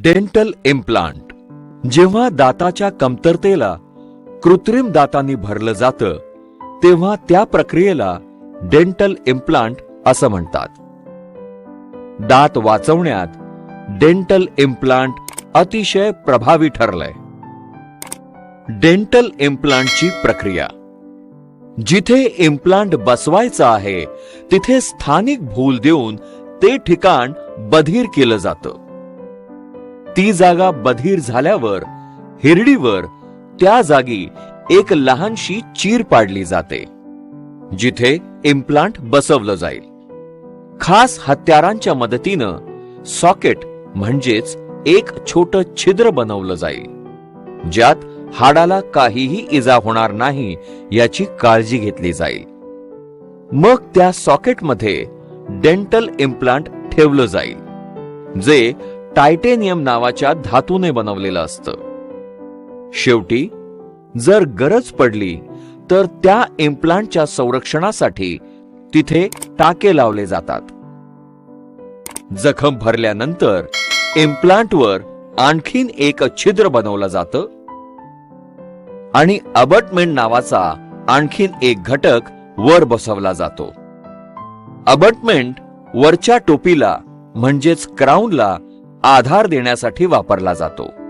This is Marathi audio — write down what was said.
डेंटल इम्प्लांट जेव्हा दाताच्या कमतरतेला कृत्रिम दातांनी भरलं जातं तेव्हा त्या प्रक्रियेला डेंटल इम्प्लांट असं म्हणतात. दात वाचवण्यात डेंटल इम्प्लांट अतिशय प्रभावी ठरलंय. डेंटल इम्प्लांटची प्रक्रिया. जिथे इम्प्लांट बसवायचं आहे तिथे स्थानिक भूल देऊन ते ठिकाण बधीर केलं जातं. ती जागा बधीर झाल्यावर हिरडीवर त्या जागी एक लहानशी चीर पाडली जाते जिथे इम्प्लांट बसवलं जाईल. खास हत्यारांच्या मदतीनं सॉकेट म्हणजेच एक छोट छिद्र बनवलं जाईल ज्यात हाडाला काहीही इजा होणार नाही याची काळजी घेतली जाईल. मग त्या सॉकेटमध्ये डेंटल इम्प्लांट ठेवलं जाईल जे टायटेनियम नावाच्या धातूने बनवलेलं असतं. शेवटी जर गरज पडली तर त्या इम्प्लांटच्या संरक्षणासाठी तिथे टाके लावले जातात. जखम भरल्यानंतर इम्प्लांटवर आणखीन एक छिद्र बनवलं जातं आणि अबटमेंट नावाचा आणखीन एक घटक वर बसवला जातो. अबटमेंट वरच्या टोपीला म्हणजेच क्राऊनला आधार देण्यासाठी वापरला जातो.